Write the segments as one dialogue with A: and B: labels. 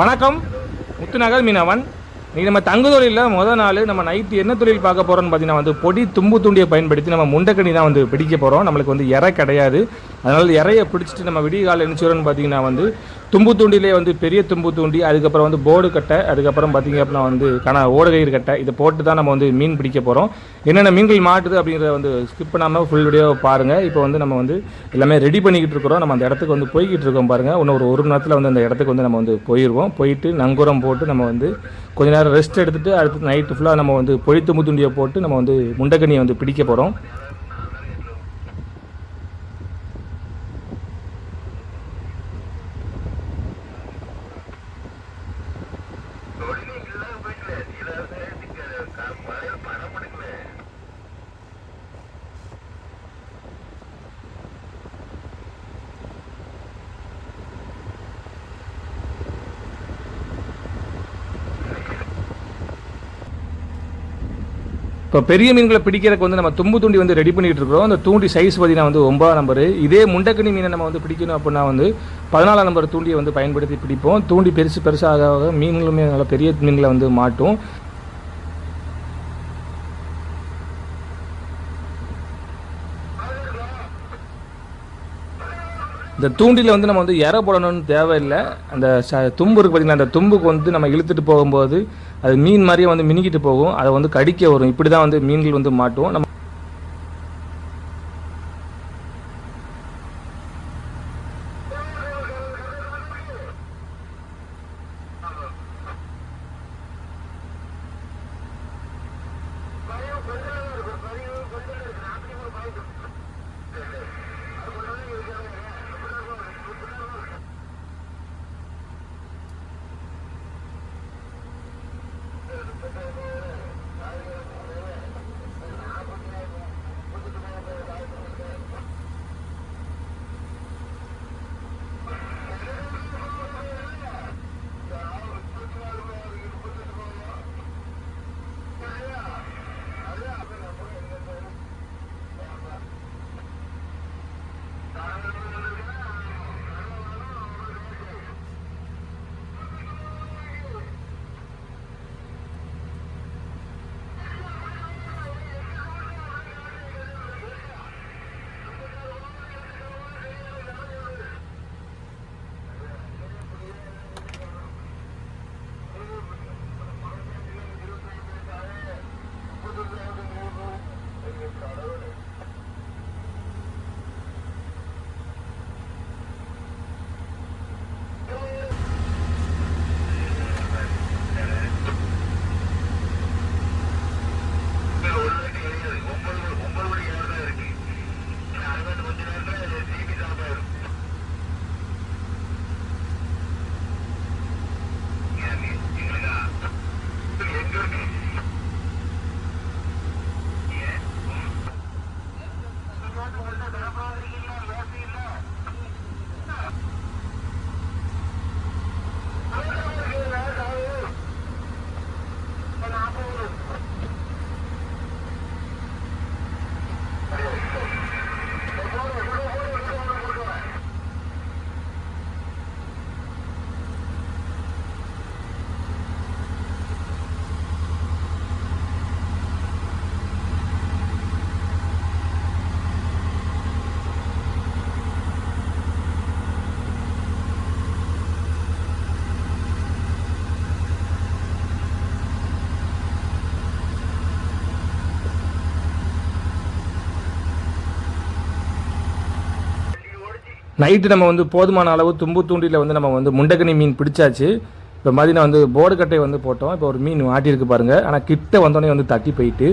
A: வணக்கம். முத்துநகர் மீனவன். இன்னைக்கு நம்ம தங்கு தொழிலில் முதல் நாள் நம்ம நைட்டு என்ன தொழில் பார்க்க போகிறோம்னு பார்த்தீங்கன்னா வந்து பொடி தும்பு தூண்டியை பயன்படுத்தி நம்ம முண்டக்கனி தான் வந்து பிடிக்க போகிறோம் நம்மளுக்கு வந்து இறை கிடையாது. அதனால் இறையை பிடிச்சிட்டு நம்ம விடிய காலம் என்ன பார்த்தீங்கன்னா வந்து தும்பு தூண்டிலே வந்து பெரிய தும்பு தூண்டி அதுக்கப்புறம் வந்து போர்டு கட்டை அதுக்கப்புறம் பார்த்தீங்க அப்படின்னா வந்து கணா ஓடுகயிறு கட்டை இதை போட்டு தான் நம்ம வந்து மீன் பிடிக்க போகிறோம் என்னென்ன மீன்கள் மாட்டுது அப்படிங்கிறத வந்து ஸ்கிப் பண்ணாமல் ஃபுல் வீடியோ பாருங்கள் இப்போ வந்து நம்ம வந்து எல்லாமே ரெடி பண்ணிக்கிட்டு இருக்கிறோம். நம்ம அந்த இடத்துக்கு வந்து போய்கிட்டு இருக்கோம் பாருங்கள் இன்னும் ஒரு ஒரு நேரத்தில் வந்து அந்த இடத்துக்கு வந்து நம்ம வந்து போயிடுவோம் போயிட்டு நங்குரம் போட்டு நம்ம வந்து கொஞ்ச நேரம் ரெஸ்ட் எடுத்துகிட்டு அடுத்து நைட்டு ஃபுல்லாக நம்ம வந்து பொழித்து முத்துண்டியை போட்டு நம்ம வந்து முண்டக்கனியை வந்து பிடிக்க போகிறோம் இப்போ பெரிய மீன்களை பிடிக்கிறதுக்கு வந்து நம்ம தும்பு தூண்டி வந்து ரெடி பண்ணிட்டு இருக்கிறோம். அந்த தூண்டி சைஸ் பார்த்தீங்கன்னா வந்து ஒன்பதாம் நம்பர் இதே முண்டக்கனி மீனை நம்ம வந்து பிடிக்கணும் அப்படின்னா வந்து பதினாலாம் நம்பர் தூண்டியை வந்து பயன்படுத்தி பிடிப்போம். தூண்டி பெருசு பெருசாக ஆக மீன்களுமே நல்ல பெரிய மீன்களை வந்து மாட்டும். இந்த தூண்டில வந்து நம்ம வந்து இற போடணும்னு தேவையில்லை. அந்த ச தும்பு இருக்கு பார்த்தீங்கன்னா அந்த தும்புக்கு வந்து நம்ம இழுத்துட்டு போகும்போது அது மீன் மாதிரியே வந்து மினிக்கிட்டு போகும். அதை வந்து கடிக்க வரும். இப்படி தான் வந்து மீன்கள் வந்து மாட்டும் நம்ம நைட்டு நம்ம வந்து போதுமான அளவு தும்பு தூண்டியில் வந்து நம்ம வந்து முண்டக்கனி மீன் பிடிச்சாச்சு. இப்போ மதியம் வந்து போர்டு கட்டை வந்து போட்டோம். இப்போ ஒரு மீன் மாட்டியிருக்கு பாருங்கள் ஆனால் கிட்ட வந்தோடனே வந்து தட்டி போயிட்டு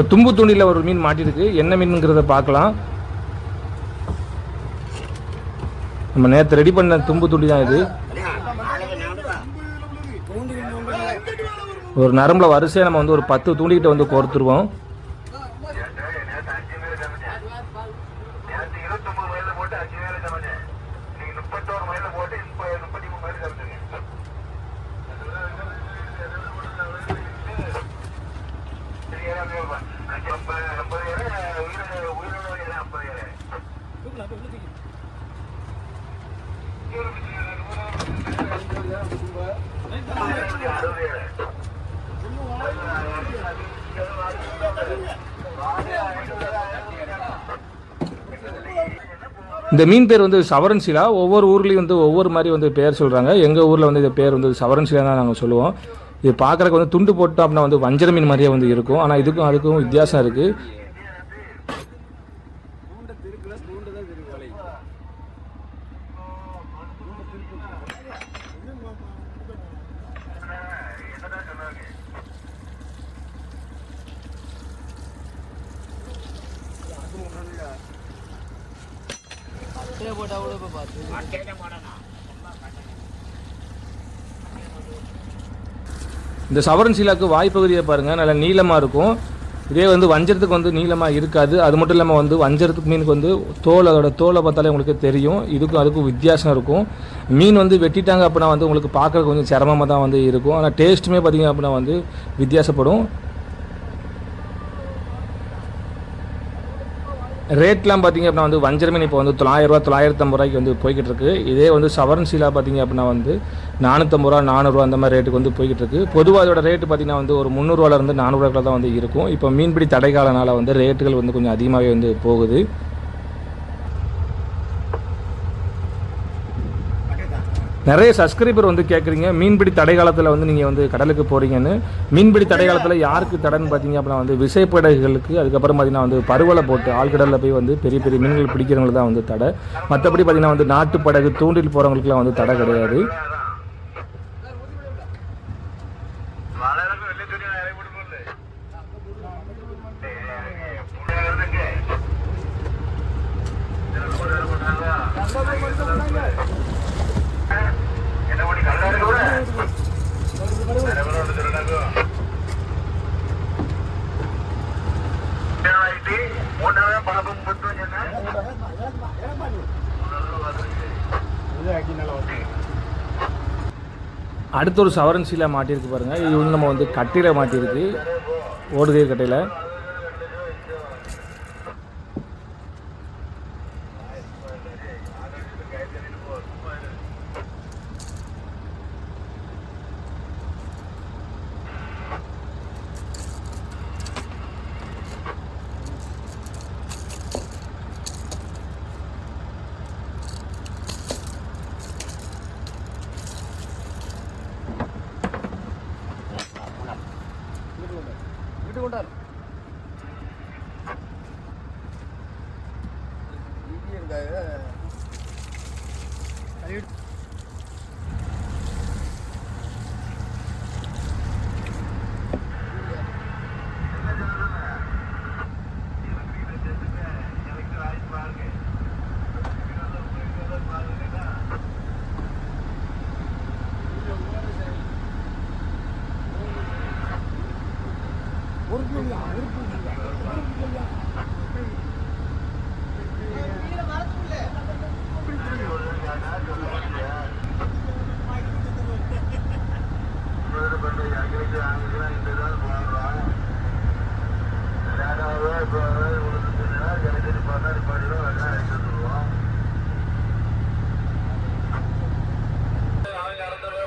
A: இப்போ தும்பு துணியில் ஒரு மீன் மாட்டியிருக்கு என்ன மீனுங்கிறத பார்க்கலாம். நம்ம நேற்று ரெடி பண்ண தும்பு துணி தான் இது. ஒரு நரம்பில் வரிசையாக நம்ம வந்து ஒரு பத்து தூண்டிக்கிட்ட வந்து கோர்த்துருவோம்
B: நேற்று அஞ்சு மேல சமைச்சேன் நேற்று இருபத்தொன்பது மைல போட்டு அஞ்சு மேல சமைச்சேன் நீங்க முப்பத்தோரு மைல போட்டு முப்பது முப்பத்தி மூணு மைல் சமைச்சுங்க ஐம்பது ஐம்பது ஏழை உயிரோட உயிரோட ஐம்பது ஏழை அறுபது ஏழை
A: இந்த மீன் பேர் வந்து சவரன் சிலா. ஒவ்வொரு ஊர்லேயும் வந்து ஒவ்வொரு மாதிரி வந்து பேர் சொல்கிறாங்க எங்கள் ஊரில் வந்து இந்த பேர் வந்து சவரன்சிலா தான் நாங்கள் சொல்லுவோம். இது பார்க்குறக்கு வந்து துண்டு போட்டோம் அப்படின்னா வந்து வஞ்சர மீன் மாதிரியே வந்து இருக்கும். ஆனால் இதுக்கும் அதுக்கும் வித்தியாசம் இருக்குது இந்த சவரன் சீலாக்கு வாய்ப்பகுதியை பாருங்கள் நல்ல நீளமாக இருக்கும். இதே வந்து வஞ்சரத்துக்கு வந்து நீளமாக இருக்காது. அது மட்டும் இல்லாமல் வந்து வஞ்சரத்துக்கு மீனுக்கு வந்து தோல் அதோட தோலை பார்த்தாலே உங்களுக்கு தெரியும். இதுக்கும் அதுக்கும் வித்தியாசம் இருக்கும். மீன் வந்து வெட்டிட்டாங்க அப்படின்னா வந்து உங்களுக்கு பார்க்குறதுக்கு கொஞ்சம் சிரமமாக தான் வந்து இருக்கும். ஆனால் டேஸ்ட்டுமே பார்த்தீங்க அப்படின்னா வந்து வித்தியாசப்படும். ரேட்லாம் பார்த்தீங்க அப்படின்னா வந்து வஞ்சர மீன் இப்போ வந்து தொள்ளாயிரரூவா தொள்ளாயிரத்தம்பது ரூபாய்க்கு வந்து போய்கிட்டு இருக்குது இதே வந்து சவரன் சீலா பார்த்திங்க அப்படின்னா வந்து நானூற்றம்பது ரூபா நானூறுரூவா அந்த மாதிரி ரேட்டுக்கு வந்து போய்கிட்டு இருக்கு. பொதுவாக அதோட ரேட்டு பார்த்தீங்கன்னா வந்து ஒரு முந்நூறுவாலேருந்து நானூறுவாக்குள்ள தான் வந்து இருக்கும். இப்போ மீன்பிடி தடைக்காலனால வந்து ரேட்டுகள் வந்து கொஞ்சம் அதிகமாகவே வந்து போகுது. நிறைய சப்ஸ்கிரைபர் வந்து கேட்குறீங்க மீன்பிடி தடை காலத்தில் வந்து நீங்கள் வந்து கடலுக்கு போகிறீங்கன்னு மீன்பிடி தடை காலத்தில் யாருக்கு தடைன்னு பார்த்தீங்க அப்படின்னா வந்து விசைப்படகுகளுக்கு அதுக்கப்புறம் பார்த்தீங்கன்னா வந்து பருவலை போட்டு ஆழ்கடலில் போய் வந்து பெரிய பெரிய மீன்கள் பிடிக்கிறவங்களுக்கு தான் வந்து தடை. மற்றபடி பார்த்தீங்கன்னா வந்து நாட்டு படகு தூண்டில் போகிறவங்களுக்குலாம் வந்து தடை கிடையாது.
B: மூணாவது
A: அடுத்த ஒரு சவரன் சீலை மாட்டியிருக்கு பாருங்க. இது வந்து நம்ம வந்து கட்டியில் மாட்டியிருக்கு. ஓடுதீர் கட்டையில்.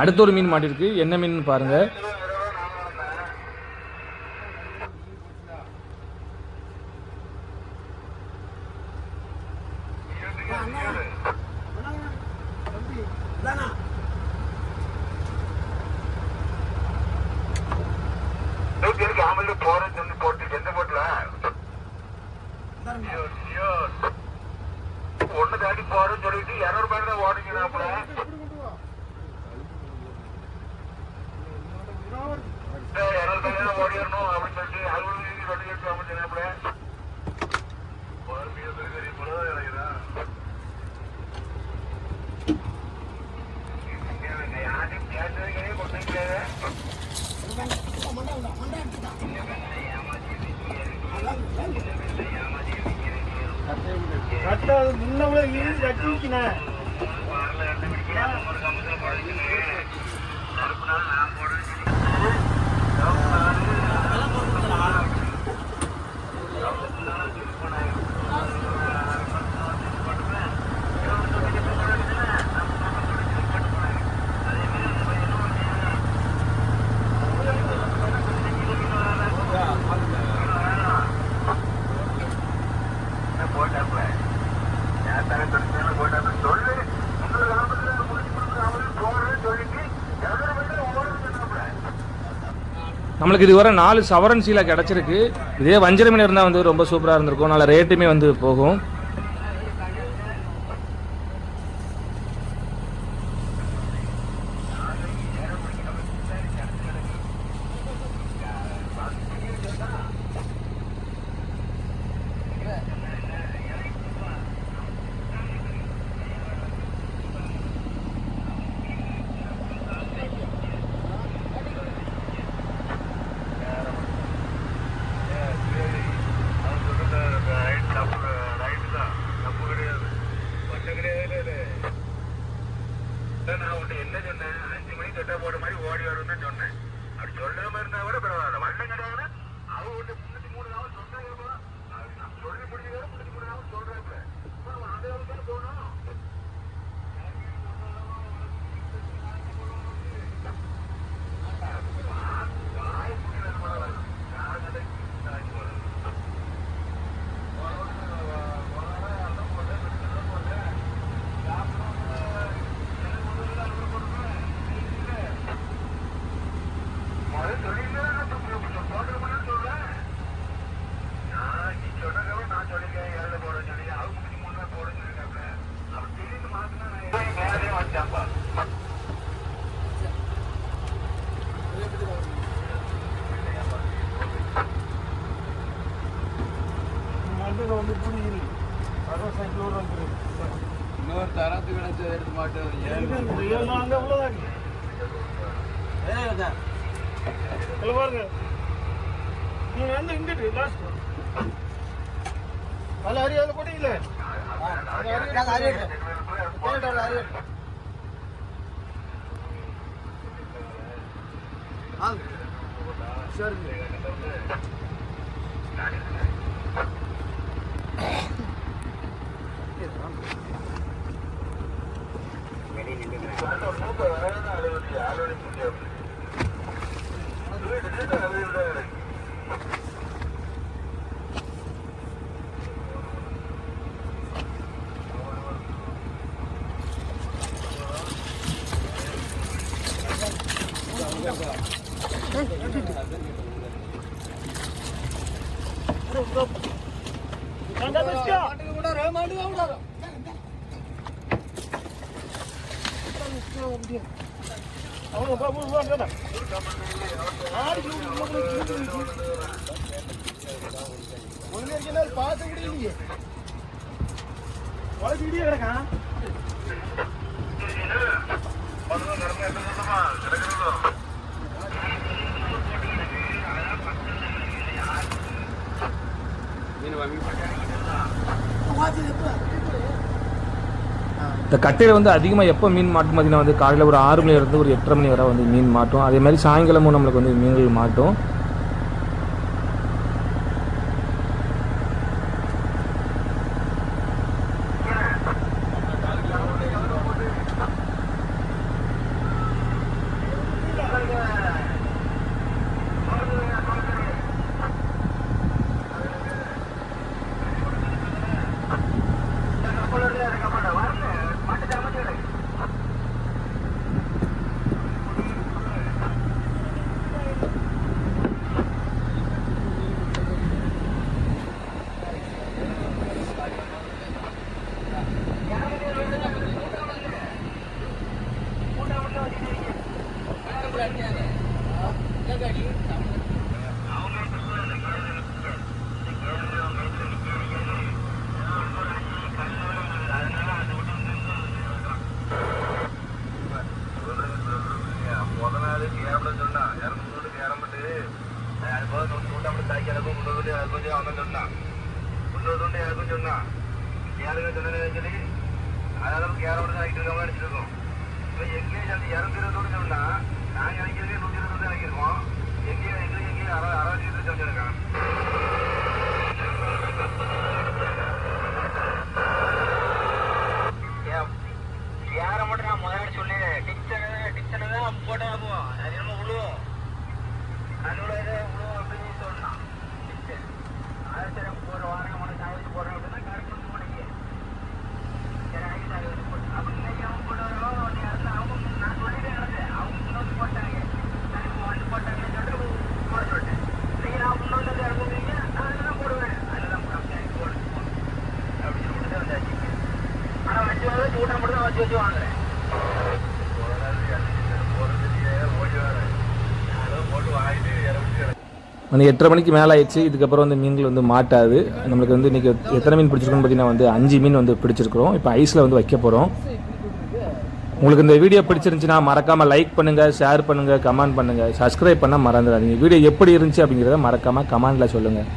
A: அடுத்த ஒரு மீன் மாட்டிருக்கு. என்ன மீன் பாருங்க.
B: ஒன்னு போறேன்னு சொல்லி போட்டு தாண்டி போறேன்னு சொல்லிட்டு இரநூறு பேர் தான் ஓடுங்கிறாப்புல வந்து இறந்து கல்யாணம் அப்படின்னு சொல்லிட்டு அறுபது டிகிரி ரொட்டி கட்டு அப்படின்னு சொன்னாப்புல. பொறுமையாக திருக்கறி போலதான் இறங்குறேன் யாரையும் கேட்டதுக்கே கொண்டு கட்டாது முன்னவளை இருந்து கட்டிக்கினேன் ஒரு கம்பத்தில் பழகினேன் மறுப்பு நாள் நான் போடுறேன் Uh -huh.
A: நம்மளுக்கு இதுவரை நாலு சவரன் சீலை கிடச்சிருக்கு. இதே வஞ்சர மீன் இருந்தால் வந்து ரொம்ப சூப்பராக இருந்திருக்கும். நல்ல ரேட்டுமே வந்து போகும்
B: அவன் சொல்றது ரைட் தப்பு ரைட்டு தான் தப்பு கிடையாது பண்ண கிடையாது நான் உன்ட்ட என்ன சொன்னேன் அஞ்சு மணிக்கு கட்டா போட மாதிரி ஓடி வரும்னு தான் சொன்னேன் அப்படி சொல்லாம இருந்தா கூட பரவாயில்ல வண்ணம் கிடையாதுன்னா அவன் ஒன்று முன்னூத்தி மூணு நாள் சொன்னாங்க சொல்லி முடிஞ்சதால முன்னூத்தி மூணு நாள் சொல்றாப்ல அவன் அந்த அளவுக்கு போகணும் முதல்ல சொல்லியிருந்தா நான் போடுறேன்னு சொல்றேன் நான் நீ சொன்னதை நான் சொல்லிருக்கேன் ஏழு போட சொல்லி அவங்க முன்னூத்தி மூணு நாள் போட சொல்லிருக்காப்ல அவன் திடீர்னு மாத்தினா நான் மேலே வந்துட்டாப்பா
C: மண்ணில் வந்து புரியுது அதான் சைக்கிள் வந்து
D: இன்னொரு தரத்து கிடைச்ச எடுத்து மாட்டேன்
C: ஏழு நாள் எவ்வளோதாங்க இல்லை பாருங்க. நீங்கள் வந்து இங்கிட்டு லாஸ்ட் அதில் சரிங்க அவனு பாபு வாங்க ஆடி ஒன்று பார்த்து முடியலையே வளர்ச்சி இடியே கிடக்கான்
A: இந்த கட்டையில் வந்து அதிகமாக எப்போ மீன் மாட்டும் பார்த்தீங்கன்னா வந்து காலையில் ஒரு ஆறு மணிலேருந்து ஒரு எட்டரை மணி வரை வந்து மீன் மாட்டும். அதே மாதிரி சாயங்காலமும் நம்மளுக்கு வந்து மீன்கள் மாட்டும்.
B: நூறுக்கு ஏறப்பட சொன்னான் இரநூறு நூறுக்கு ஏறப்பட்டு அது போக நூற்றி அப்படி தாக்கி இறக்கும் முந்நூறு நூறு இறக்கும் சொன்னான். முந்நூறு நூறு இறக்கும் சொன்னான். ஏழுங்க சொன்னேன்னு சொல்லி அதெல்லாம் ஏறப்பட ஆகிட்டு இருக்கோம் அடிச்சிட்டு இருக்கோம். இப்போ எங்கேயும் அந்த இரநூத்தி இருபது சொன்னா நாங்கள் இறக்கிறதே நூற்றி இருபது இறக்கிருக்கோம் எங்கேயும் எங்களுக்கு எங்கேயும் அரை அரை வச்சுட்டு இருக்கோம் வந்து
A: எட்டரை மணிக்கு மேலே ஆயிடுச்சு இதுக்கப்புறம் வந்து மீன்கள் வந்து மாட்டாது. நம்மளுக்கு வந்து இன்றைக்கி எத்தனை மீன் பிடிச்சிருக்கோன்னு பார்த்தீங்கன்னா வந்து அஞ்சு மீன் வந்து பிடிச்சிருக்கிறோம். இப்போ ஐஸில் வந்து வைக்க போகிறோம் உங்களுக்கு இந்த வீடியோ பிடிச்சிருந்துச்சுன்னா மறக்காமல் லைக் பண்ணுங்கள் ஷேர் பண்ணுங்கள் கமெண்ட் பண்ணுங்கள் சப்ஸ்கிரைப் பண்ண மறந்துடாதீங்க. வீடியோ எப்படி இருந்துச்சு அப்படிங்கிறத மறக்காமல் கமெண்டில் சொல்லுங்கள்